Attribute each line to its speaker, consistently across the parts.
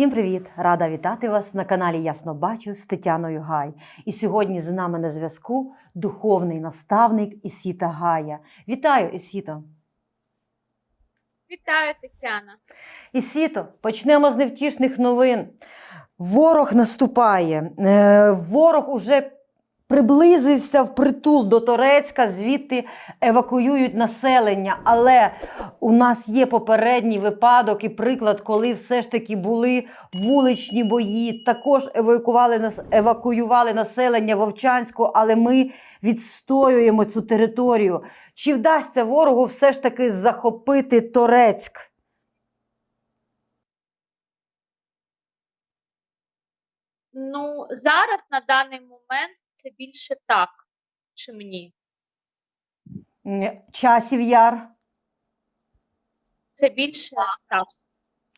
Speaker 1: Всім привіт! Рада вітати вас на каналі Ясно Бачу з Тетяною Гай. І сьогодні з нами на зв'язку духовний наставник Ісіта Гая. Вітаю, Ісіто!
Speaker 2: Вітаю, Тетяна.
Speaker 1: Ісіто, почнемо з невтішних новин. Ворог наступає. Е, Ворог уже приблизився в притул до Торецька, звідти евакуюють населення. Але у нас є попередній випадок і приклад, коли все ж таки були вуличні бої. Також евакуювали, нас- евакуювали населення Вовчанську, але ми відстоюємо цю територію. Чи вдасться ворогу все ж таки захопити Торецьк?
Speaker 2: Ну, зараз на даний момент це більше так, чим ні.
Speaker 1: Часів яр.
Speaker 2: Це більше так.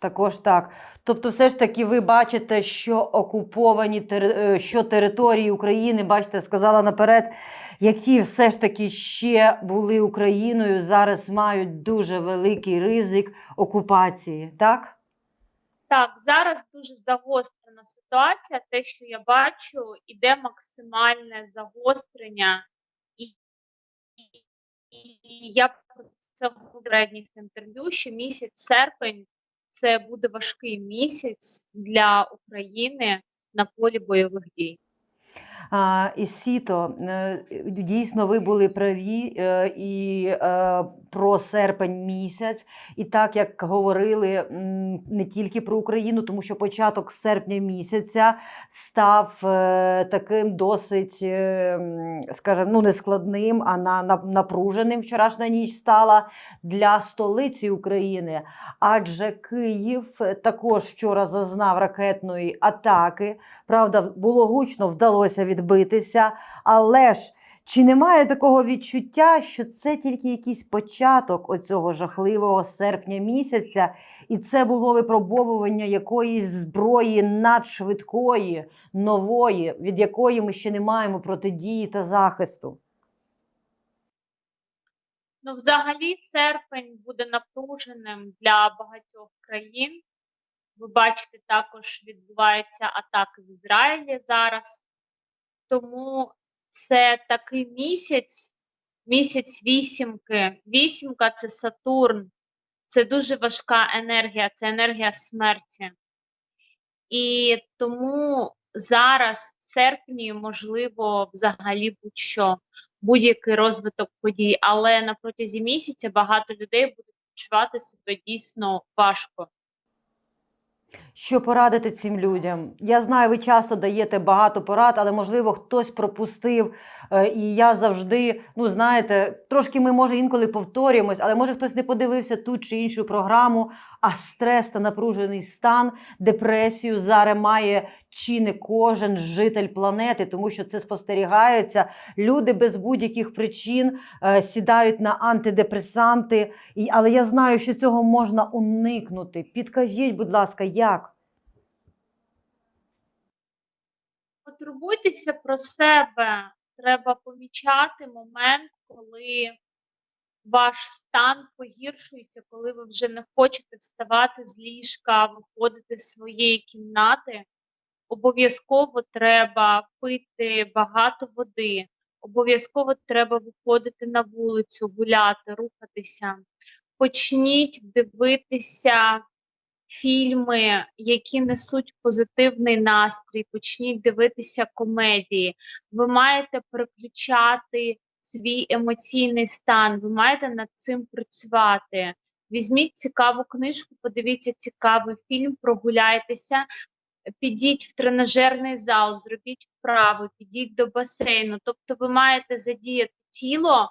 Speaker 1: Також так. Тобто, все ж таки, ви бачите, що окуповані е, що території України, бачите, сказала наперед, які все ж таки ще були Україною, зараз мають дуже великий ризик окупації, так?
Speaker 2: Так, зараз дуже загострена ситуація. Те, що я бачу, іде максимальне загострення, і, і, і я про це в попередніх інтерв'ю, що місяць серпень це буде важкий місяць для України на полі бойових дій.
Speaker 1: І Сіто, е, дійсно, ви були праві е, і е, про серпень місяць, і так як говорили не тільки про Україну, тому що початок серпня місяця став таким досить, скажімо, ну не складним, а на, на, напруженим. Вчорашня ніч стала для столиці України, адже Київ також вчора зазнав ракетної атаки. Правда, було гучно, вдалося відбитися. Але ж чи немає такого відчуття, що це тільки якийсь початок оцього жахливого серпня місяця, і це було випробовування якоїсь зброї надшвидкої, нової, від якої ми ще не маємо протидії та захисту?
Speaker 2: Ну, взагалі, серпень буде напруженим для багатьох країн. Ви бачите, також відбуваються атаки в Ізраїлі зараз. Тому це такий місяць, місяць вісімки. Вісімка це Сатурн, це дуже важка енергія, це енергія смерті. І тому зараз, в серпні, можливо, взагалі будь-що, будь-який розвиток подій, але на протязі місяця багато людей будуть відчувати себе дійсно важко.
Speaker 1: Що порадити цим людям? Я знаю, ви часто даєте багато порад, але можливо хтось пропустив. е, І я завжди, ну знаєте, трошки ми може інколи повторюємось, але може хтось не подивився ту чи іншу програму. А стрес та напружений стан, депресію зараз має чи не кожен житель планети, тому що це спостерігається. Люди без будь-яких причин е, сідають на антидепресанти. Але я знаю, що цього можна уникнути. Підкажіть, будь ласка, як?
Speaker 2: Потурбуйтеся про себе. Треба помічати момент, коли ваш стан погіршується, коли ви вже не хочете вставати з ліжка, виходити з своєї кімнати. Обов'язково треба пити багато води, обов'язково треба виходити на вулицю, гуляти, рухатися. Почніть дивитися фільми, які несуть позитивний настрій, почніть дивитися комедії. Ви маєте переключати свій емоційний стан, ви маєте над цим працювати. Візьміть цікаву книжку, подивіться цікавий фільм, прогуляйтеся, підіть в тренажерний зал, зробіть вправи, підіть до басейну. Тобто ви маєте задіяти тіло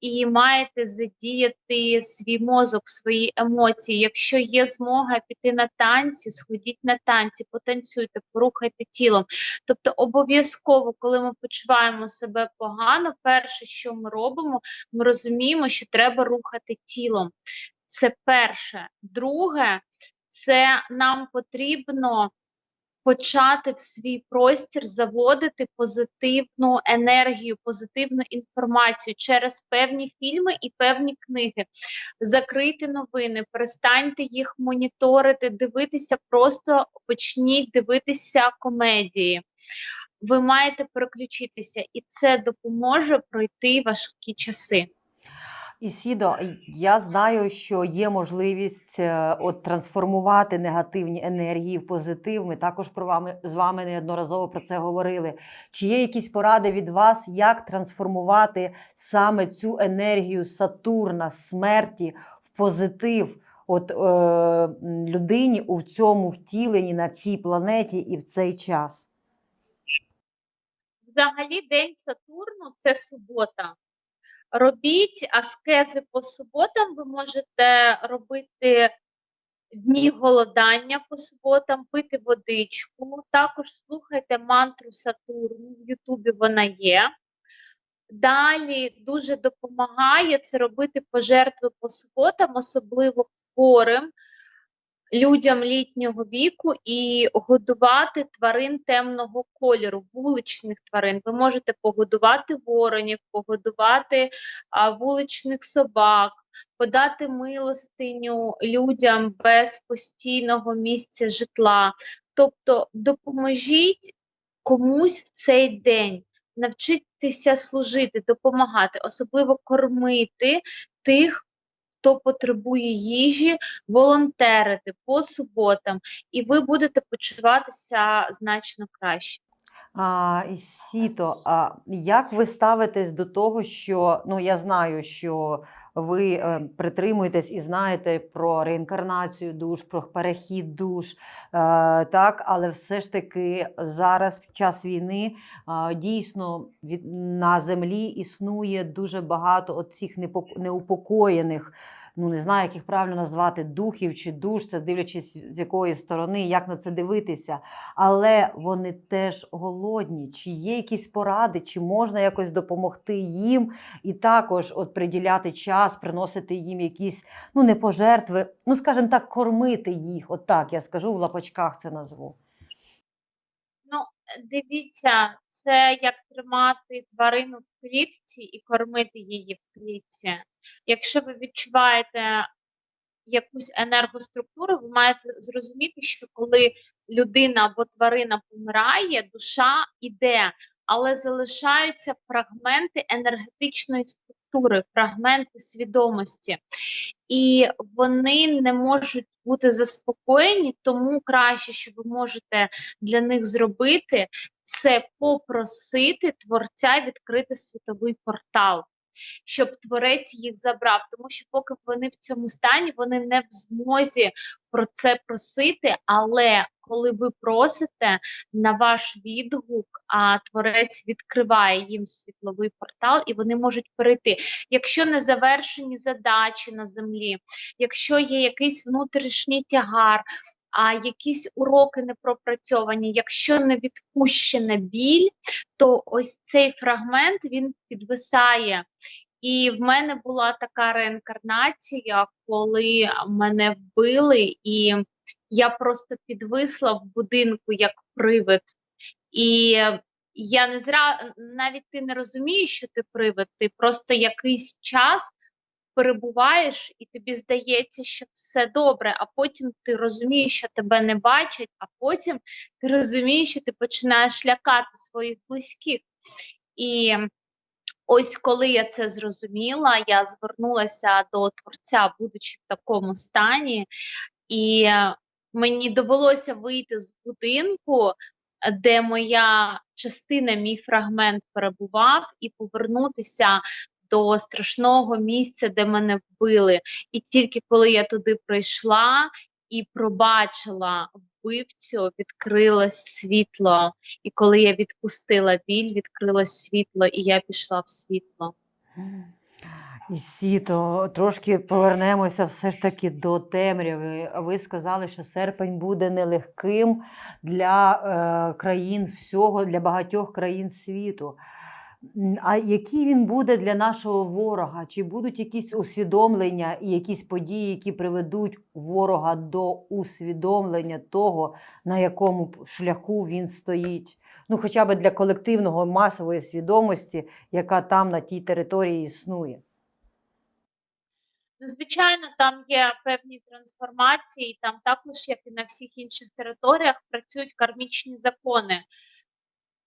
Speaker 2: і маєте задіяти свій мозок, свої емоції. Якщо є змога піти на танці, сходіть на танці, потанцюйте, порухайте тілом. Тобто, обов'язково, коли ми почуваємо себе погано, перше, що ми робимо, ми розуміємо, що треба рухати тілом. Це перше. Друге, це нам потрібно почати в свій простір заводити позитивну енергію, позитивну інформацію через певні фільми і певні книги. Закрийте новини, перестаньте їх моніторити, дивитися, просто почніть дивитися комедії. Ви маєте переключитися, і це допоможе пройти важкі часи.
Speaker 1: Ісідо, я знаю, що є можливість е, от трансформувати негативні енергії в позитив. Ми також про вами з вами неодноразово про це говорили. Чи є якісь поради від вас, як трансформувати саме цю енергію Сатурна, смерті в позитив? От е, людині у цьому втіленні на цій планеті і в цей час?
Speaker 2: Взагалі, день Сатурну це субота. Робіть аскези по суботам. Ви можете робити дні голодання по суботам, пити водичку. Також слухайте мантру Сатурну. В Ютубі вона є. Далі дуже допомагає це робити пожертви по суботам, особливо хворим людям літнього віку і годувати тварин темного кольору, вуличних тварин. Ви можете погодувати воронів, погодувати а, вуличних собак, подати милостиню людям без постійного місця житла. Тобто допоможіть комусь в цей день. Навчитися служити, допомагати, особливо кормити тих, хто потребує їжі, волонтерити по суботам, і ви будете почуватися значно краще.
Speaker 1: А, Сіто, а як ви ставитесь до того, що ну я знаю, що ви е, притримуєтесь і знаєте про реінкарнацію душ, про перехід душ, е, так, але все ж таки зараз, в час війни, е, дійсно на землі існує дуже багато от цих неупокоєних. Ну, не знаю, як їх правильно назвати, духів чи душ, це дивлячись з якої сторони, як на це дивитися але вони теж голодні. Чи є якісь поради, чи можна якось допомогти їм і також от приділяти час, приносити їм якісь ну не пожертви, ну скажімо так, кормити їх. От так я скажу в лапочках це назву.
Speaker 2: Дивіться, це як тримати тварину в клітці і кормити її в клітці. Якщо ви відчуваєте якусь енергоструктуру, ви маєте зрозуміти, що коли людина або тварина помирає, душа іде, але залишаються фрагменти енергетичної структури, фрагменти свідомості. І вони не можуть бути заспокоєні, тому краще, що ви можете для них зробити, це попросити творця відкрити світовий портал, щоб творець їх забрав. Тому що поки вони в цьому стані, вони не в змозі про це просити. Але коли ви просите на ваш відгук, а творець відкриває їм світловий портал, і вони можуть перейти. Якщо не завершені задачі на землі, якщо є якийсь внутрішній тягар, а якісь уроки не пропрацьовані, якщо не відпущена біль, то ось цей фрагмент він підвисає. І в мене була така реінкарнація, коли мене вбили, і я просто підвисла в будинку як привид. І я не зра... навіть ти не розумієш, що ти привид, ти просто якийсь час перебуваєш, і тобі здається, що все добре, а потім ти розумієш, що тебе не бачать, а потім ти розумієш, що ти починаєш лякати своїх близьких. І ось коли я це зрозуміла, я звернулася до творця, будучи в такому стані, і мені довелося вийти з будинку, де моя частина, мій фрагмент перебував, і повернутися до страшного місця, де мене вбили. І тільки коли я туди прийшла і пробачила вбивцю, відкрилось світло. І коли я відпустила біль, відкрилось світло, і я пішла в світло.
Speaker 1: І Сіто, трошки повернемося все ж таки до темряви. Ви сказали, що серпень буде нелегким для е, країн всього, для багатьох країн світу. А який він буде для нашого ворога? Чи будуть якісь усвідомлення і якісь події, які приведуть ворога до усвідомлення того, на якому шляху він стоїть? Ну, хоча б для колективного масової свідомості, яка там на тій території існує.
Speaker 2: Ну, звичайно, там є певні трансформації, там також, як і на всіх інших територіях, працюють кармічні закони.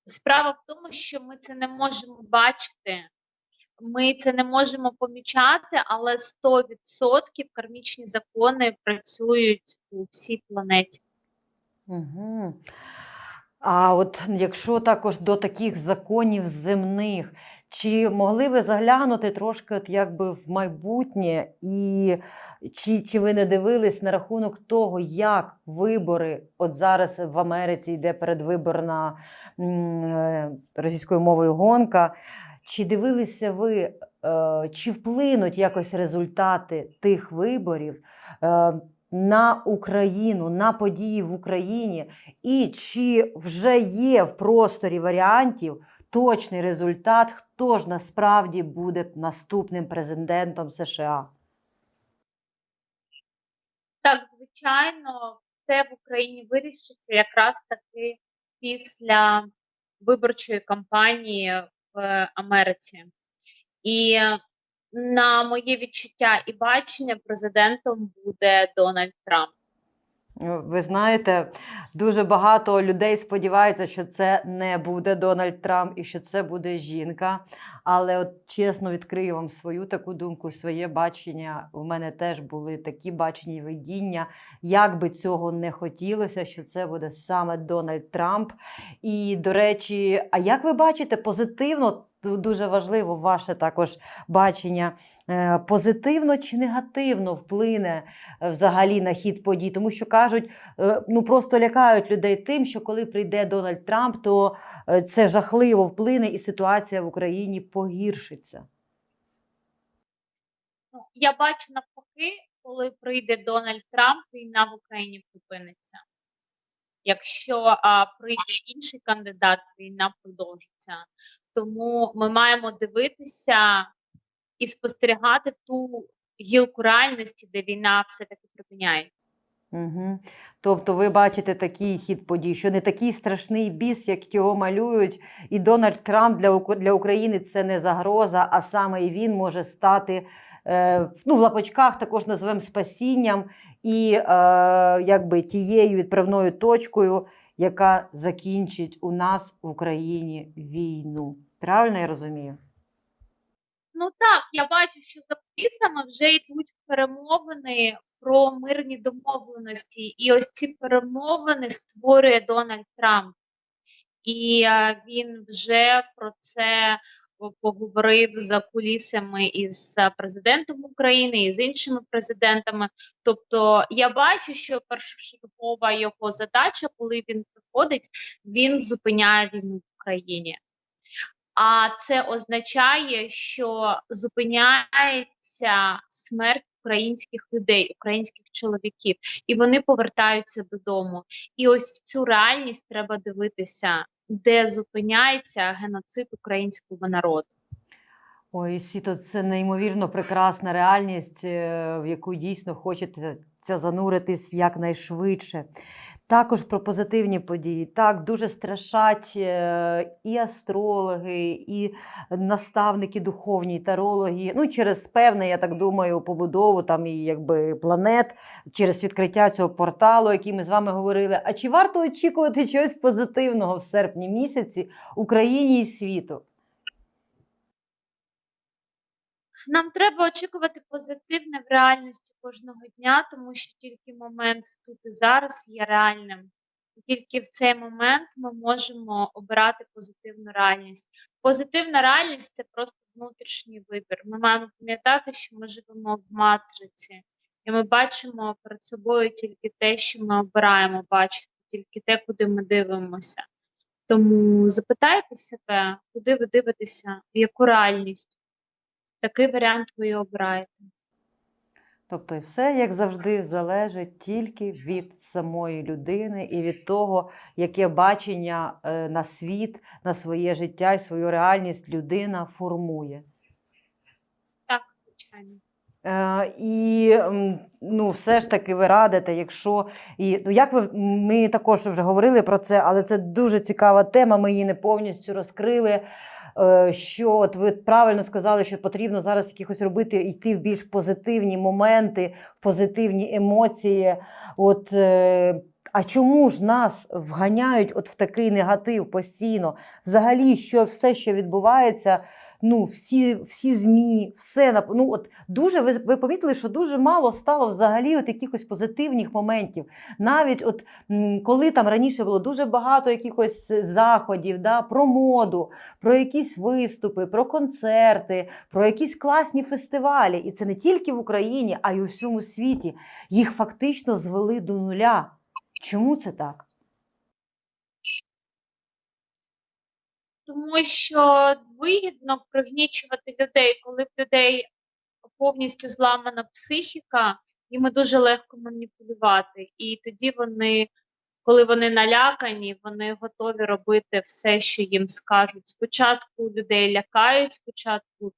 Speaker 2: Справа в тому, що ми це не можемо бачити, ми це не можемо помічати, але 100% кармічні закони працюють у всій планеті.
Speaker 1: Угу. А от якщо також до таких законів земних, чи могли ви заглянути трошки от якби в майбутнє, і чи, чи ви не дивились на рахунок того, як вибори, от зараз в Америці йде передвиборна е, російською мовою гонка, чи дивилися ви, е, чи вплинуть якось результати тих виборів е, на Україну, на події в Україні, і чи вже є в просторі варіантів точний результат, хто ж насправді буде наступним президентом США?
Speaker 2: Так, звичайно, це в Україні вирішиться якраз таки після виборчої кампанії в Америці. І на моє відчуття і бачення президентом буде Дональд Трамп.
Speaker 1: Ви знаєте, дуже багато людей сподіваються, що це не буде Дональд Трамп і що це буде жінка. Але от чесно відкрию вам свою таку думку, своє бачення. У мене теж були такі бачення і видіння. Як би цього не хотілося, що це буде саме Дональд Трамп. І, до речі, а як ви бачите позитивно? Дуже важливо ваше також бачення е, позитивно чи негативно вплине е, взагалі на хід подій, тому що кажуть, е, ну просто лякають людей тим, що коли прийде Дональд Трамп, то це жахливо вплине і ситуація в Україні погіршиться.
Speaker 2: Ну, я бачу навпаки, коли прийде Дональд Трамп, війна в Україні припиниться. Якщо а, прийде інший кандидат, війна продовжиться. Тому ми маємо дивитися і спостерігати ту гілку реальності, де війна все-таки припиняється.
Speaker 1: Угу. Тобто ви бачите такий хід подій, що не такий страшний біс, як його малюють, і Дональд Трамп для, України це не загроза, а саме і він може стати е, ну, в лапочках також назвемо спасінням і е, якби тією відправною точкою, яка закінчить у нас в Україні війну. Правильно я розумію?
Speaker 2: Ну так, я бачу, що за кулісами вже йдуть перемовини про мирні домовленості, і ось ці перемовини створює Дональд Трамп. І е, він вже про це поговорив за кулісами із е, президентом України і з іншими президентами. Тобто я бачу, що першочергова його задача, коли він приходить, він зупиняє війну в Україні. А це означає, що зупиняється смерть українських людей, українських чоловіків, і вони повертаються додому. І ось в цю реальність треба дивитися, де зупиняється геноцид українського народу.
Speaker 1: Ой, Сіто, це неймовірно прекрасна реальність, е, в яку дійсно хочеться зануритись якнайшвидше. Також про позитивні події. Так, дуже страшать е, і астрологи, і наставники духовні, і тарологи. Ну, через певне, я так думаю, побудову там і якби планет, через відкриття цього порталу, який ми з вами говорили. А чи варто очікувати чогось позитивного в серпні місяці Україні і світу?
Speaker 2: Нам треба очікувати позитивне в реальності кожного дня, тому що тільки момент тут і зараз є реальним. І тільки в цей момент ми можемо обирати позитивну реальність. Позитивна реальність це просто внутрішній вибір. Ми маємо пам'ятати, що ми живемо в матриці, і ми бачимо перед собою тільки те, що ми обираємо бачити, тільки те, куди ми дивимося. Тому запитайте себе, куди ви дивитеся, в яку реальність. Такий варіант ви обираєте.
Speaker 1: Тобто, все, як завжди, залежить тільки від самої людини і від того, яке бачення е, на світ, на своє життя і свою реальність людина формує.
Speaker 2: Так, звичайно.
Speaker 1: Е, і ну, все ж таки ви радите, якщо і ну як ви ми також вже говорили про це, але це дуже цікава тема. Ми її не повністю розкрили. Е, Що от ви правильно сказали, що потрібно зараз якихось робити, йти в більш позитивні моменти, позитивні емоції. От е, а чому ж нас вганяють от в такий негатив постійно? Взагалі, що все, що відбувається, ну всі, всі змі, все ну от дуже ви, ви помітили, що дуже мало стало взагалі от якихось позитивних моментів. Навіть от коли там раніше було дуже багато якихось заходів, да, про моду, про якісь виступи, про концерти, про якісь класні фестивалі. І це не тільки в Україні, а й у всьому світі. Їх фактично звели до нуля. Чому це так?
Speaker 2: Тому що вигідно пригнічувати людей, коли в людей повністю зламана психіка, їм дуже легко маніпулювати. І тоді вони, коли вони налякані, вони готові робити все, що їм скажуть. Спочатку людей лякають, спочатку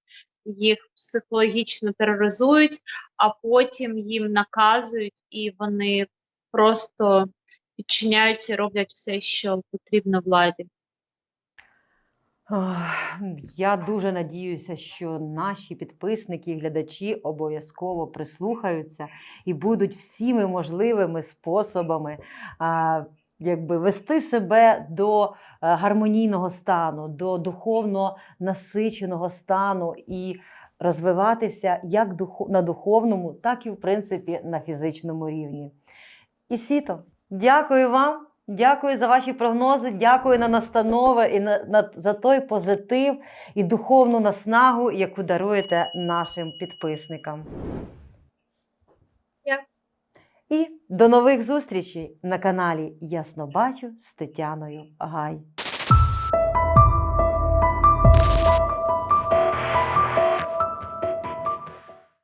Speaker 2: їх психологічно тероризують, а потім їм наказують, і вони просто підчиняються роблять все, що потрібно владі.
Speaker 1: Я дуже надіюся, що наші підписники і глядачі обов'язково прислухаються і будуть всіми можливими способами якби вести себе до е, гармонійного стану, до духовно насиченого стану і розвиватися як на духовному, так і в принципі на фізичному рівні. І сіто, дякую вам. Дякую за ваші прогнози, дякую на настанови і на, на, за той позитив і духовну наснагу, яку даруєте нашим підписникам.
Speaker 2: Дякую.
Speaker 1: І до нових зустрічей на каналі Ясно Бачу з Тетяною Гай.